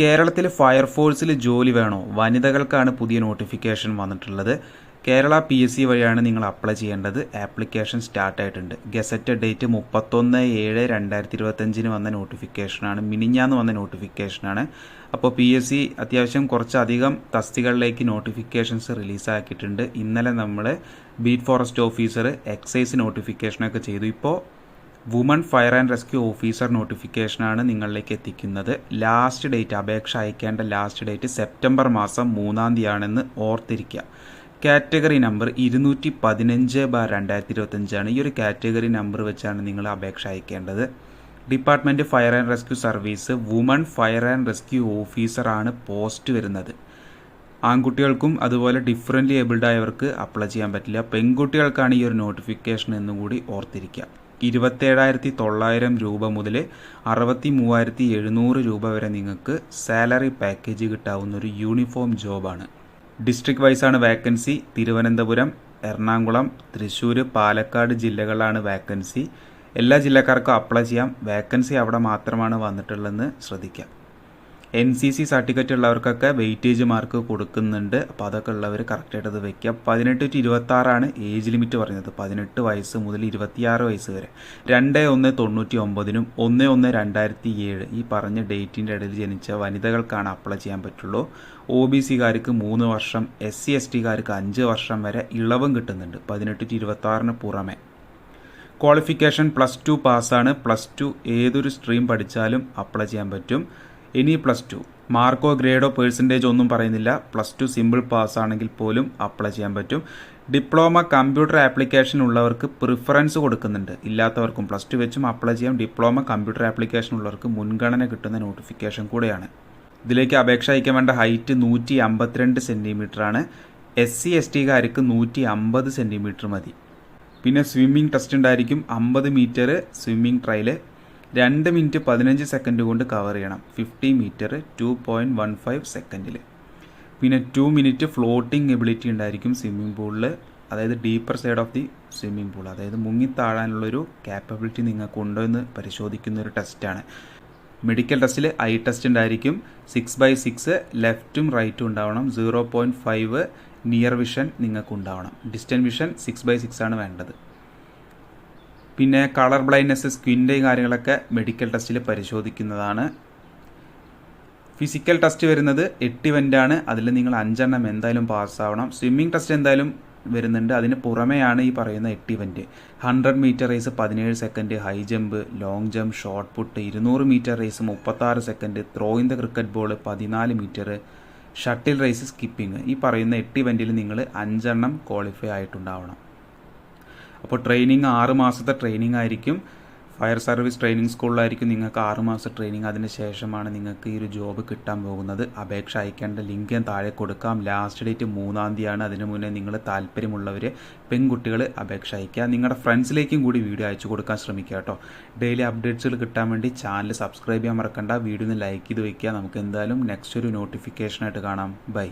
കേരളത്തിൽ ഫയർഫോഴ്സിൽ ജോലി വേണോ? വനിതകൾക്കാണ് പുതിയ നോട്ടിഫിക്കേഷൻ വന്നിട്ടുള്ളത്. കേരള പി എസ് സി വഴിയാണ് നിങ്ങൾ അപ്ലൈ ചെയ്യേണ്ടത്. ആപ്ലിക്കേഷൻ സ്റ്റാർട്ട് ആയിട്ടുണ്ട് ഗസറ്റ് ഡേറ്റ് മുപ്പത്തൊന്ന് ഏഴ് രണ്ടായിരത്തി ഇരുപത്തഞ്ചിന് വന്ന നോട്ടിഫിക്കേഷനാണ്. മിനിഞ്ഞാന്ന് വന്ന നോട്ടിഫിക്കേഷനാണ്. അപ്പോൾ പി എസ് സി അത്യാവശ്യം കുറച്ചധികം തസ്തികളിലേക്ക് നോട്ടിഫിക്കേഷൻസ് റിലീസാക്കിയിട്ടുണ്ട്. ഇന്നലെ നമ്മൾ ബീറ്റ് ഫോറസ്റ്റ് ഓഫീസർ എക്സൈസ് നോട്ടിഫിക്കേഷനൊക്കെ ചെയ്തു. ഇപ്പോൾ woman fire and rescue officer നോട്ടിഫിക്കേഷനാണ് നിങ്ങളിലേക്ക് എത്തിക്കുന്നത്. ലാസ്റ്റ് ഡേറ്റ് അപേക്ഷ അയക്കേണ്ട ലാസ്റ്റ് ഡേറ്റ് സെപ്റ്റംബർ മാസം മൂന്നാം തീയതിയാണെന്ന് ഓർത്തിരിക്കുക. കാറ്റഗറി നമ്പർ ഇരുന്നൂറ്റി പതിനഞ്ച് ബാർ രണ്ടായിരത്തി ഇരുപത്തഞ്ചാണ് ഈ ഒരു കാറ്റഗറി നമ്പർ വെച്ചാണ് നിങ്ങൾ അപേക്ഷ അയക്കേണ്ടത്. Department fire and rescue service woman fire and rescue ഓഫീസറാണ് പോസ്റ്റ് വരുന്നത്. ആൺകുട്ടികൾക്കും അതുപോലെ ഡിഫറന്റ് ഏബിൾഡ് ആയവർക്ക് അപ്ലൈ ചെയ്യാൻ പറ്റില്ല. പെൺകുട്ടികൾക്കാണ് ഈ ഒരു നോട്ടിഫിക്കേഷൻ എന്നുകൂടി ഓർത്തിരിക്കുക. ഇരുപത്തേഴായിരത്തി തൊള്ളായിരം രൂപ മുതൽ അറുപത്തി മൂവായിരത്തി എഴുന്നൂറ് രൂപ വരെ നിങ്ങൾക്ക് സാലറി പാക്കേജ് കിട്ടാവുന്ന ഒരു യൂണിഫോം ജോബാണ്. ഡിസ്ട്രിക്ട് വൈസാണ് വാക്കൻസി. തിരുവനന്തപുരം എറണാകുളം തൃശ്ശൂർ പാലക്കാട് ജില്ലകളിലാണ് വാക്കൻസി. എല്ലാ ജില്ലക്കാർക്കും അപ്ലൈ ചെയ്യാം. വാക്കൻസി അവിടെ മാത്രമാണ് വന്നിട്ടുള്ളതെന്ന് ശ്രദ്ധിക്കാം. എൻ സി സി സർട്ടിഫിക്കറ്റ് ഉള്ളവർക്കൊക്കെ വെയിറ്റേജ് മാർക്ക് കൊടുക്കുന്നുണ്ട്. അപ്പോൾ അതൊക്കെ ഉള്ളവർ കറക്റ്റായിട്ട് അത് വെക്കുക. പതിനെട്ട് ടു ഇരുപത്തി ആറാണ് ഏജ് ലിമിറ്റ് പറഞ്ഞത്. പതിനെട്ട് വയസ്സ് മുതൽ ഇരുപത്തിയാറ് വയസ്സ് വരെ. രണ്ട് ഒന്ന് തൊണ്ണൂറ്റി ഒമ്പതിനും ഒന്ന് ഒന്ന് രണ്ടായിരത്തി ഏഴ് ഈ പറഞ്ഞ ഡേറ്റിന്റെ ഇടയിൽ ജനിച്ച വനിതകൾക്കാണ് അപ്ലൈ ചെയ്യാൻ പറ്റുള്ളൂ. ഒ ബി സിക്കാർക്ക് മൂന്ന് വർഷം എസ് സി എസ് ടിക്കാർക്ക് അഞ്ച് വർഷം വരെ ഇളവും കിട്ടുന്നുണ്ട്. പതിനെട്ട് ടു ഇരുപത്താറിന് പുറമെ. ക്വാളിഫിക്കേഷൻ പ്ലസ് ടു പാസ്സാണ് പ്ലസ് ടു ഏതൊരു സ്ട്രീം പഠിച്ചാലും അപ്ലൈ ചെയ്യാൻ പറ്റും. ഇനി പ്ലസ് ടു. മാർക്കോ ഗ്രേഡോ പേഴ്സന്റേജ് ഒന്നും പറയുന്നില്ല. പ്ലസ് ടു സിമ്പിൾ പാസ് ആണെങ്കിൽ പോലും അപ്ലൈ ചെയ്യാൻ പറ്റും. ഡിപ്ലോമ കമ്പ്യൂട്ടർ ആപ്ലിക്കേഷൻ ഉള്ളവർക്ക് പ്രിഫറൻസ് കൊടുക്കുന്നുണ്ട്. ഇല്ലാത്തവർക്കും പ്ലസ് ടു വെച്ചും അപ്ലൈ ചെയ്യാം. ഡിപ്ലോമ കമ്പ്യൂട്ടർ ആപ്ലിക്കേഷൻ ഉള്ളവർക്ക് മുൻഗണന കിട്ടുന്ന നോട്ടിഫിക്കേഷൻ കൂടെയാണ്. ഇതിലേക്ക് അപേക്ഷ അയക്കാൻ വേണ്ട ഹൈറ്റ് നൂറ്റി അമ്പത്തിരണ്ട് സെന്റിമീറ്റർ ആണ് എസ് സി എസ് ടിക്കാർക്ക് നൂറ്റി അമ്പത് സെന്റിമീറ്റർ മതി. പിന്നെ സ്വിമ്മിംഗ് ടെസ്റ്റ് ഉണ്ടായിരിക്കും. അമ്പത് മീറ്റർ സ്വിമ്മിംഗ് ട്രയൽ രണ്ട് മിനിറ്റ് പതിനഞ്ച് സെക്കൻഡ് കൊണ്ട് കവർ ചെയ്യണം. Fifty metre two point one five സെക്കൻഡിൽ പിന്നെ ടു മിനിറ്റ് ഫ്ലോട്ടിംഗ് എബിലിറ്റി ഉണ്ടായിരിക്കും സ്വിമ്മിംഗ് പൂളിൽ അതായത് deeper side of the swimming pool അതായത് മുങ്ങിത്താഴാനുള്ളൊരു കാപ്പബിലിറ്റി നിങ്ങൾക്കുണ്ടോ എന്ന് പരിശോധിക്കുന്ന ഒരു ടെസ്റ്റാണ് മെഡിക്കൽ ടെസ്റ്റിൽ ഐ ടെസ്റ്റ് ഉണ്ടായിരിക്കും. സിക്സ് ബൈ സിക്സ് ലെഫ്റ്റും റൈറ്റും ഉണ്ടാവണം. Zero point five near vision നിങ്ങൾക്ക് ഉണ്ടാവണം distant vision six by six ആണ് വേണ്ടത്. പിന്നെ കളർ ബ്ലൈൻഡ്നെസ് സ്കിന്റെയും കാര്യങ്ങളൊക്കെ മെഡിക്കൽ ടെസ്റ്റിൽ പരിശോധിക്കുന്നതാണ്. ഫിസിക്കൽ ടെസ്റ്റ് വരുന്നത് എട്ട് ഇവന്റാണ് അതിൽ നിങ്ങൾ അഞ്ചെണ്ണം എന്തായാലും പാസ്സാവണം സ്വിമ്മിംഗ് ടെസ്റ്റ് എന്തായാലും വരുന്നുണ്ട്. അതിന് പുറമെയാണ് ഈ പറയുന്ന എട്ട് ഇവന്റ് ഹൺഡ്രഡ് മീറ്റർ റേസ് പതിനേഴ് second high jump long jump shot put ഇരുന്നൂറ് മീറ്റർ റേസ് മുപ്പത്താറ് second throw in the cricket ball പതിനാല് മീറ്റർ ഷട്ടിൽ റേസ് സ്കിപ്പിംഗ് ഈ പറയുന്ന എട്ട് ഇവന്റിൽ നിങ്ങൾ അഞ്ചെണ്ണം ക്വാളിഫൈ ആയിട്ടുണ്ടാവണം. അപ്പോൾ ട്രെയിനിങ് ആറ് മാസത്തെ ട്രെയിനിങ് ആയിരിക്കും. ഫയർ സർവീസ് ട്രെയിനിങ് സ്കൂളിലായിരിക്കും നിങ്ങൾക്ക് ആറ് മാസം ട്രെയിനിങ് അതിന് ശേഷമാണ് നിങ്ങൾക്ക് ഈ ഒരു ജോബ് കിട്ടാൻ പോകുന്നത്. അപേക്ഷ അയക്കേണ്ട ലിങ്ക് ഞാൻ താഴെ കൊടുക്കാം. ലാസ്റ്റ് ഡേറ്റ് മൂന്നാം തീയതിയാണ്. അതിന് മുന്നേ നിങ്ങൾ താല്പര്യമുള്ളവർ പെൺകുട്ടികൾ അപേക്ഷ അയക്കുക നിങ്ങളുടെ ഫ്രണ്ട്സിലേക്കും കൂടി വീഡിയോ അയച്ചു കൊടുക്കാൻ ശ്രമിക്കുക കേട്ടോ. ഡെയിലി അപ്ഡേറ്റ്സുകൾ കിട്ടാൻ വേണ്ടി ചാനൽ സബ്സ്ക്രൈബ് ചെയ്യാൻ മറക്കണ്ട. വീഡിയോ ഒന്ന് ലൈക്ക് ചെയ്ത് വയ്ക്കുക നമുക്ക് എന്തായാലും നെക്സ്റ്റ് ഒരു നോട്ടിഫിക്കേഷനായിട്ട് കാണാം. ബൈ